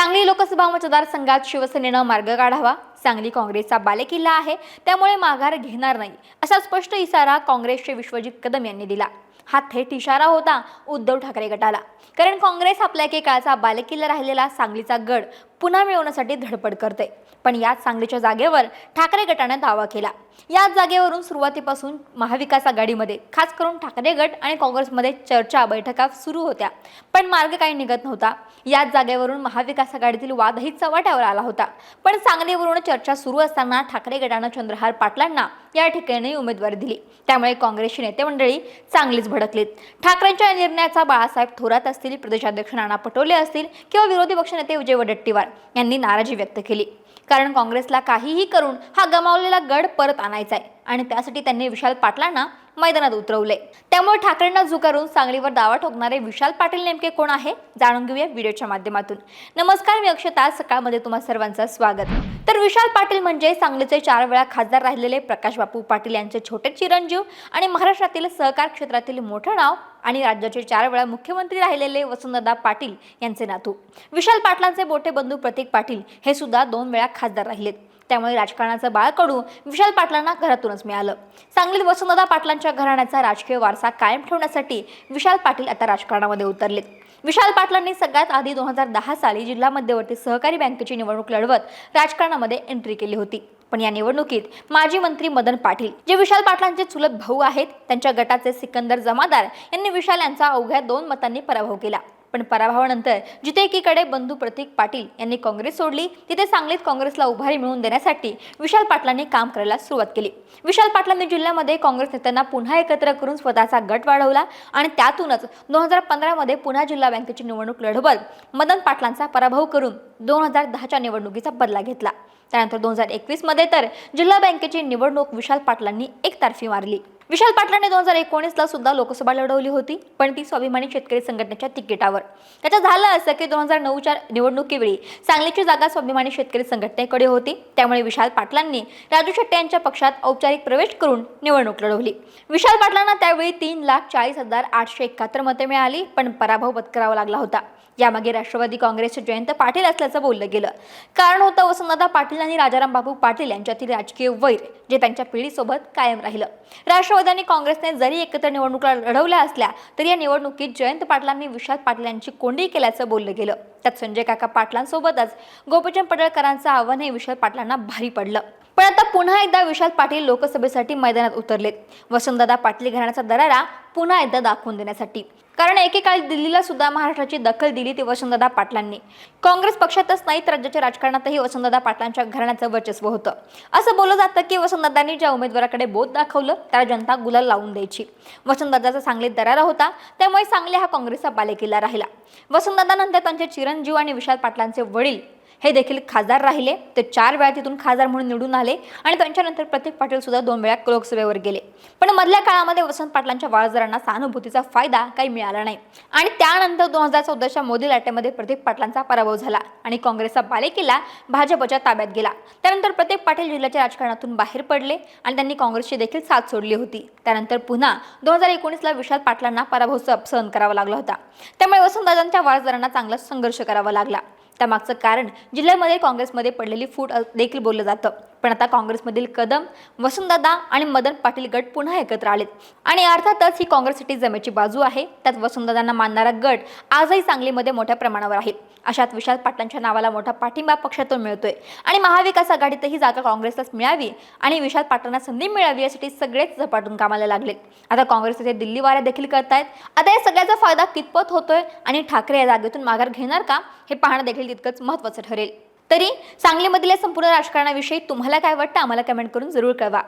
सांगली लोकसभा मतदारसंघात शिवसेनेनं मार्ग काढावा सांगली काँग्रेसचा बालेकिल्ला आहे त्यामुळे माघार घेणार नाही असा स्पष्ट इशारा काँग्रेसचे विश्वजित कदम यांनी दिला. हा थेट इशारा होता उद्धव ठाकरे गटाला. कारण काँग्रेस आपल्या एकेकाळचा बालेकिल्ला राहिलेला सांगलीचा गड पुन्हा मिळवण्यासाठी धडपड करते. पण याच सांगलीच्या जागेवर ठाकरे गटानं दावा केला. याच जागेवरून सुरुवातीपासून महाविकास आघाडीमध्ये खास करून ठाकरे गट आणि काँग्रेसमध्ये चर्चा बैठका सुरू होत्या. पण मार्ग काही निघत नव्हता. याच जागेवरून महाविकास आघाडीतील वादही चव्हाट्यावर आला होता. पण सांगलीवरून चर्चा सुरू असताना ठाकरे गटानं चंद्रहार पाटलांना या ठिकाणी उमेदवारी दिली. त्यामुळे काँग्रेसची नेते मंडळी चांगलीच भडकलीत. ठाकरेंच्या या निर्णयाचा बाळासाहेब थोरात असतील प्रदेशाध्यक्ष नाना पटोले असतील किंवा विरोधी पक्षनेते विजय वडेट्टीवार यांनी नाराजी व्यक्त केली. कारण काँग्रेसला काहीही करून हा गमावलेला गड परत आणायचा आहे. आणि त्यासाठी त्यांनी विशाल पाटलांना मैदानात उतरवले. त्यामुळे ठाकरेंना झुकारून सांगलीवर दावा ठोकणारे विशाल पाटील नेमके कोण आहे जाणून घेऊया व्हिडिओच्या माध्यमातून. नमस्कार मी अक्षता. सकाळमध्ये तुम्हा सर्वांचं स्वागत. तर विशाल पाटील म्हणजे सांगलीचे चार वेळा खासदार राहिलेले प्रकाश बापू पाटील यांचे छोटे चिरंजीव आणि महाराष्ट्रातील सहकार क्षेत्रातील मोठं नाव आणि राज्याचे चार वेळा मुख्यमंत्री राहिलेले वसंतदा पाटील यांचे नातू. विशाल पाटलांचे मोठे बंधू प्रतीक पाटील हे सुद्धा दोन वेळा खासदार राहिलेत त्यामुळे राजकारणाचं बाळकडू विशाल पाटलांना घरातूनच मिळालं. सांगलीत वसंतदादा पाटलांच्या घराण्याचा राजकीय वारसा कायम ठेवण्यासाठी विशाल पाटील आता राजकारणामध्ये उतरलेत विशाल पाटलांनी सगळ्यात आधी दोन हजार दहा साली जिल्हा मध्यवर्ती सहकारी बँकेची निवडणूक लढवत राजकारणामध्ये एंट्री केली होती. पण या निवडणुकीत माजी मंत्री मदन पाटील जे विशाल पाटलांचे चुलत भाऊ आहेत त्यांच्या गटाचे सिकंदर जमादार यांनी विशाल यांचा अवघ्या दोन मतांनी पराभव केला. पण पराभवानंतर जिथे एकीकडे बंधू प्रतीक पाटील यांनी काँग्रेस सोडली तिथे सांगलीत काँग्रेसला उभारी मिळवून देण्यासाठी विशाल पाटलांनी काम करायला सुरुवात केली. विशाल पाटलांनी जिल्ह्यामध्ये काँग्रेस नेत्यांना पुन्हा एकत्र करून स्वतःचा गट वाढवला आणि त्यातूनच दोन हजार पंधरामध्ये पुन्हा जिल्हा बँकेची निवडणूक लढवत मदन पाटलांचा पराभव करून दोन हजार दहाच्या निवडणुकीचा बदला घेतला. त्यानंतर दोन हजार एकवीसमध्ये तर जिल्हा बँकेची निवडणूक विशाल पाटलांनी एकतर्फी मारली. विशाल पाटलांनी दोन हजार एकोणीसला सुद्धा लोकसभा लढवली होती पण ती स्वाभिमानी शेतकरी संघटनेच्या तिकिटावर. त्याचं झालं असं की दोन हजार नऊच्या निवडणुकीवेळी सांगलीची जागा स्वाभिमानी शेतकरी संघटनेकडे होती. त्यामुळे विशाल पाटलांनी राजू शेट्टे यांच्या पक्षात औपचारिक प्रवेश करून निवडणूक लढवली. विशाल पाटलांना त्यावेळी तीन लाख चाळीस हजार आठशे एकाहत्तर मते मिळाली पण पराभव पत्करावा लागला होता. यामागे राष्ट्रवादी काँग्रेसचे जयंत पाटील असल्याचं बोललं गेलं. कारण होतं वसंतदादा पाटील आणि राजाराम बाबू पाटील यांच्यातील राजकीय वैर जे त्यांच्या पिढीसोबत कायम राहिलं. राष्ट्रवादी आणि काँग्रेसने जरी एकत्र निवडणुका लढवल्या असल्या तरी या निवडणुकीत जयंत पाटलांनी विशाल पाटील यांची कोंडी केल्याचं बोललं गेलं. त्यात संजय काका पाटलांसोबतच गोपीचंद पडळकरांचं आव्हान हे विशाल पाटलांना भारी पडलं. पण आता पुन्हा एकदा विशाल पाटील लोकसभेसाठी मैदानात उतरलेत. वसंतदादा पाटील घराण्याचा दरारा पुन्हा एकदा दाखवून देण्यासाठी. कारण एकेकाळी दिल्लीला सुद्धा महाराष्ट्राची दखल दिली ती वसंतदादा पाटलांनी. काँग्रेस पक्षातच नाही तर राज्याच्या राजकारणातही वसंतदादा पाटलांच्या घराण्याचं वर्चस्व होतं. असं बोललं जातं की वसंतदादांनी ज्या उमेदवाराकडे बोध दाखवलं त्याला जनता गुलाल लावून द्यायची. वसंतदादाचा सांगलीत दरारा होता त्यामुळे सांगली हा काँग्रेसचा बालेकिल्ला राहिला. वसंतदादानंतर त्यांचे चिरंजीव आणि विशाल पाटलांचे वडील हे देखील खासदार राहिले. ते चार वेळा तिथून खासदार म्हणून निवडून आले आणि त्यांच्यानंतर प्रतीक पाटील सुद्धा दोन वेळा लोकसभेवर गेले. पण मधल्या काळामध्ये वसंत पाटलांच्या वाळजरांना सहानुभूतीचा फायदा काही मिळाला नाही. आणि त्यानंतर दोन हजार चौदाच्या मोदी लाटेमध्ये प्रतीक पाटलांचा पराभव झाला आणि काँग्रेसचा बालेकिल्ला भाजपच्या ताब्यात गेला. त्यानंतर प्रतीक पाटील जिल्ह्याच्या राजकारणातून बाहेर पडले आणि त्यांनी काँग्रेसची देखील साथ सोडली होती. त्यानंतर पुन्हा दोन हजार एकोणीसला विशाल पाटलांना पराभव सहन करावा लागला होता. त्यामुळे वसंतदादांच्या वारसदारांना चांगला संघर्ष करावा लागला. त्यामागचं कारण जिल्ह्यामध्ये काँग्रेसमध्ये पडलेली फूट देखील बोललं जातं. पण आता काँग्रेसमधील कदम वसंतदादा आणि मदन पाटील गट पुन्हा एकत्र आलेत. आणि अर्थातच ही काँग्रेससाठी जमेची बाजू आहे. त्यात वसंतदादांना मानणारा गट आजही सांगलीमध्ये मोठ्या प्रमाणावर आहे. अशात विशाल पाटलांच्या नावाला मोठा पाठिंबा पक्षातून मिळतोय. आणि महाविकास आघाडीतही जागा काँग्रेसलाच मिळावी आणि विशाल पाटलांना संधी मिळावी यासाठी सगळेच झपाटून कामाला लागलेत. आता काँग्रेस इथे दिल्ली वाऱ्या देखील करतायत. आता या सगळ्याचा फायदा कितपत होतोय आणि ठाकरे या जागेतून माघार घेणार का हे पाहणं देखील तितकंच महत्त्वाचं ठरेल. तरी सांगलीमधील या संपूर्ण राजकारणाविषयी तुम्हाला काय वाटतं आम्हाला कमेंट करून जरूर कळवा.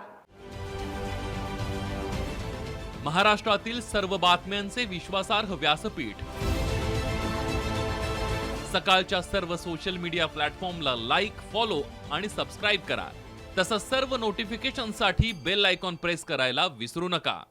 महाराष्ट्रातील सर्व बातम्यांचे विश्वासार्ह व्यासपीठ. सकाळच्या सर्व सोशल मीडिया प्लॅटफॉर्मला लाईक फॉलो आणि सबस्क्राईब करा. तसंच सर्व नोटिफिकेशनसाठी बेल आयकॉन प्रेस करायला विसरू नका.